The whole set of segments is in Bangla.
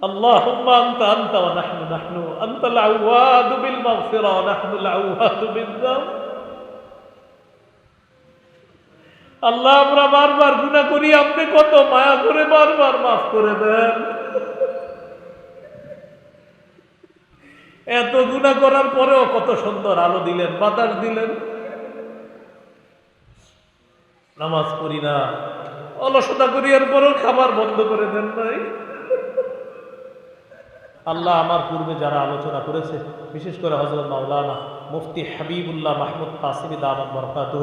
اللهم أنت أنت ونحن نحن أنت العواد بالمغفرة ونحن العواد بالذنب আল্লাহ আমরা বারবার গুণা করি আপনি কত মায়া করে বারবার মাফ করে দেন এত গুণা করার পরেও কত সুন্দর আলো দিলেন বাতাস দিলেন নামাজ পড়ি না অলসতা করি এর পরেও খাবার বন্ধ করে দেন নাই আল্লাহ আমার পূর্বে যারা আলোচনা করেছে, বিশেষ করে হজরত মাওলানা মুফতি হাবিবুল্লাহ মাহমুদ কাসিমি দামাত বরকাত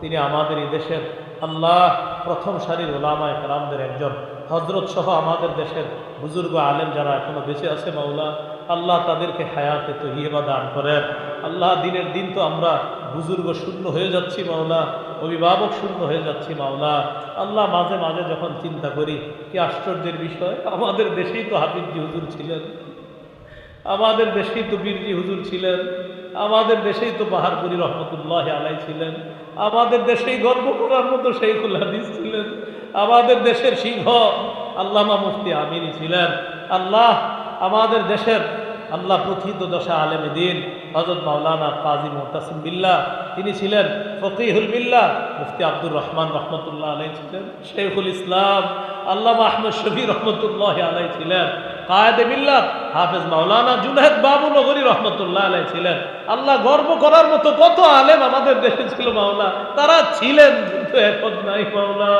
তিনি আমাদের এই দেশের আল্লাহ প্রথম সারির ওলামা একরামদের একজন। হজরত সহ আমাদের দেশের বুজুর্গ আলেম যারা এখনও বেঁচে আছে মাওলা, আল্লাহ তাদেরকে হায়াতে তো হিয়েবা দান করেন। আল্লাহ দিনের দিন তো আমরা বুজুর্গ শূন্য হয়ে যাচ্ছি মাওলা, অভিভাবক শূন্য হয়ে যাচ্ছি মাওলা। আল্লাহ মাঝে মাঝে যখন চিন্তা করি, কি আশ্চর্যের বিষয়, আমাদের দেশেই তো হাফিজি হুজুর ছিলেন। আমাদের দেশেই তো বীরজি হুজুর ছিলেন। আমাদের দেশেই তো বাহারপুরি রহমতুল্লাহ আলাই ছিলেন। আমাদের দেশেই গর্ব করার মতো শেখুল হাদিস ছিলেন। আমাদের দেশের সিংহ আল্লামা মুফতি আমিনী ছিলেন। আল্লাহ আমাদের দেশের আল্লাহ প্রথিত দশা আলেমে দিন। হজরত মাওলানা কাজী মোহতাসিম বিল্লাহ, তিনি ছিলেন ফকিহুল বিল্লাহ, মুফতি আব্দুর রহমান রহমতুল্লাহ আলাই ছিলেন। শেখুল ইসলাম আল্লাহ আহমদ শফি রহমতুল্লাহ আলাই ছিলেন। কায়দে মিল্লাত হাফেজ মাওলানা জুনাহেদ বাবু নগরী রহমতুল্লাহ আলাই ছিলেন। আল্লাহ গর্ব করার মতো কত আলেম আমাদের দেশে ছিল মাওলা। তারা ছিলেন, কিন্তু এখন নাই মাওলা।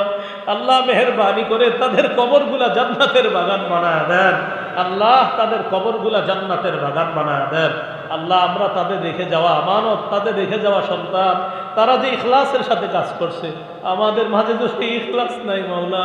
আল্লাহ মেহরবানি করে তাদের কবরগুলা জান্নাতের বাগান বানায় দেন। আল্লাহ তাদের কবরগুলা জান্নাতের বাগান বানায় দেন। আল্লাহ আমরা তাদের রেখে যাওয়া আমানত, তাদের রেখে যাওয়া সন্তান। তারা যে ইখলাসের সাথে কাজ করছে, আমাদের মাঝে তো সেই ইখলাস নাই মাওলা।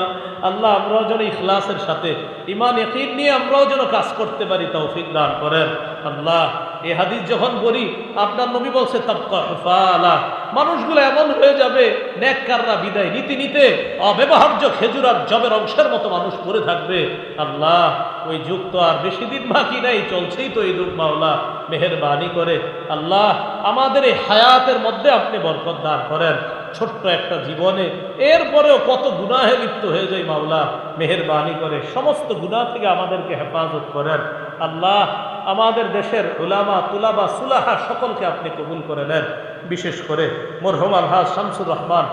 আল্লাহ আমরাও যেন ইখলাসের সাথে ইমান একই নিয়ে আমরাও যেন কাজ করতে পারি, তৌফিক দান করেন। আল্লাহ এ হাদিস যখন বলি, আপনার নবী বলছে, তাবকা হুফালা। মানুষগুলো এমন হয়ে যাবে, নেককাররা বিদায় নীতি নিতে, অব্যবহার্য খেজুর আর জবের অংশের মতো মানুষ পড়ে থাকবে। আল্লাহ, ওই যুগ তো আর বেশি দিন বাকি নাই, চলছেই তো এই যুগ, মাওলা। মেহরবানি করে। আল্লাহ, আমাদের এই হায়াতের মধ্যে আপনি বরকত দান করেন। ছোট্ট একটা জীবনে, এরপরেও কত গুনাহে লিপ্ত হয়ে যায় মাওলা। মেহরবানি করে। সমস্ত গুনাহ থেকে আমাদেরকে হেফাজত করেন। আল্লাহ আমাদের দেশের উলামা, তুলাবা, সুলাহা সকলকে আপনি কবুল করে নেন। বিশেষ করে মরহম আলহাজ শামসুর রহমান,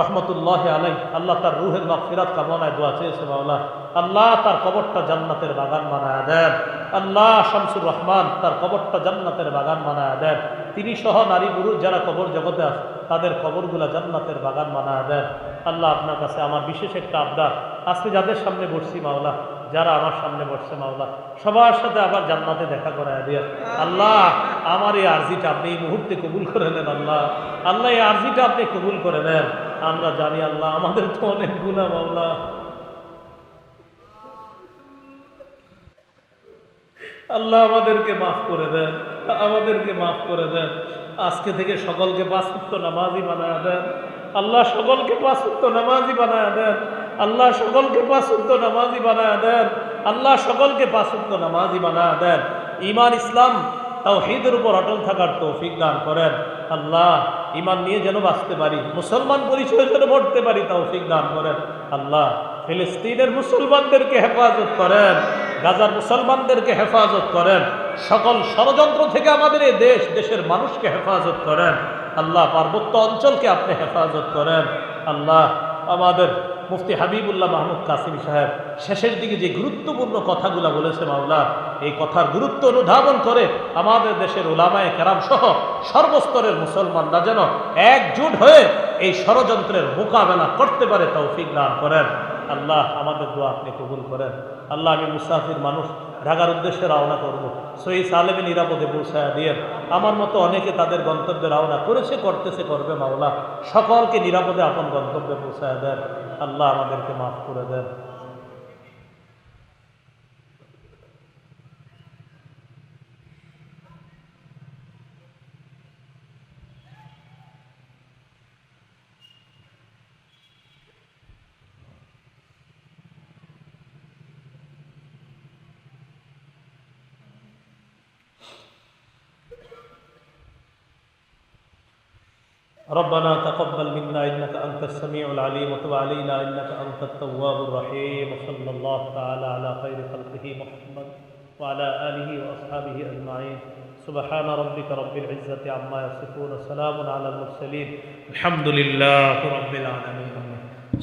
রহমতুল্লাহ আলাই আল্লাহ তার রুহের মাগফিরাত কামনায় দোয়া চেয়েছে, মাওলা। আল্লাহ তার কবরটা জান্নাতের বাগান বানায় দেন। আল্লাহ শামসুর রহমান তার কবরটা জান্নাতের বাগান বানায় দেন। তিনি সহ নারী পুরুষ যারা কবর জগতে তাদের কবরগুলা জান্নাতের বাগান বানায় দেন। আল্লাহ আপনার কাছে আমার বিশেষ একটা আবদার। আজকে যাদের সামনে বসছি, মাওলা যারা আমার সামনে বসছে মাওলা, সবার সাথে আবার জান্নাতে দেখা করায় দিয়ে। আল্লাহ, আমার এই আর্জিটা আপনি এই মুহূর্তে কবুল করে নেন, আল্লাহ। আল্লাহ, এই আর্জিটা আপনি কবুল করে নেন। আমরা জানি আল্লাহ, আমাদের তো অনেক গুণা মাওলা। আল্লাহ, আমাদেরকে মাফ করে দেন, আমাদেরকে মাফ করে দেন। আজকে থেকে সকলকে পাঁচত্ব নামাজি বানায় দেন। আল্লাহ, সকলকে পাঁচত্ব নামাজি বানায় দেন। আল্লাহ সকলকে পাঁচত্ব নামাজি বানায় দেন। আল্লাহ সকলকে পাঁচত্ব নামাজি বানায় দেন। ইমান ইসলাম তাও হিদের উপর অটল থাকার তৌফিক দান করেন। আল্লাহ ইমান নিয়ে যেন বাঁচতে পারি, মুসলমান পরিচয় যেন মরতে পারি, তৌফিক দান করেন। আল্লাহ ফিলিস্তিনের মুসলমানদেরকে হেফাজত করেন, গাজার মুসলমানদেরকে হেফাজত করেন। সকল ষড়যন্ত্র থেকে আমাদের এই দেশ, দেশের মানুষকে হেফাজত করেন। আল্লাহ পার্বত্য অঞ্চলকে আপনি হেফাজত করেন। আল্লাহ আমাদের মুফতি হাবিবুল্লাহ মাহমুদ কাসিম সাহেব, শেষের দিকে যে গুরুত্বপূর্ণ কথাগুলো বলেছে মাওলা, এই কথার গুরুত্ব অনুধাবন করে আমাদের দেশের ওলামায় কেরাম সহ সর্বস্তরের মুসলমানরা যেন একজুট হয়ে এই ষড়যন্ত্রের মোকাবেলা করতে পারে তৌফিক দান করেন। আল্লাহ আমাদের দোয়া আপনি কবুল করেন। আল্লাহ আমি মুসাফির মানুষ ঢাকার উদ্দেশ্যে রওনা করব। সই সালেমে নিরাপদে পৌঁছায় দিয়ে আমার মতো অনেকে তাদের গন্তব্যে রওনা করেছে, করতেছে, করবে মাওলা। সকলকে নিরাপদে আপন গন্তব্যে পৌঁছায় দেন। আল্লাহ আমাদেরকে মাফ করে দেন। ربنا تقبل منا إنك أنت السميع العليم وتب علينا إنك أنت التواب الرحيم وصلى الله تعالى على خير خلقه محمد وعلى آله وأصحابه أجمعين. سبحان ربك رب العزة عما يصفون سلام على المرسلين. الحمد لله رب العالمين.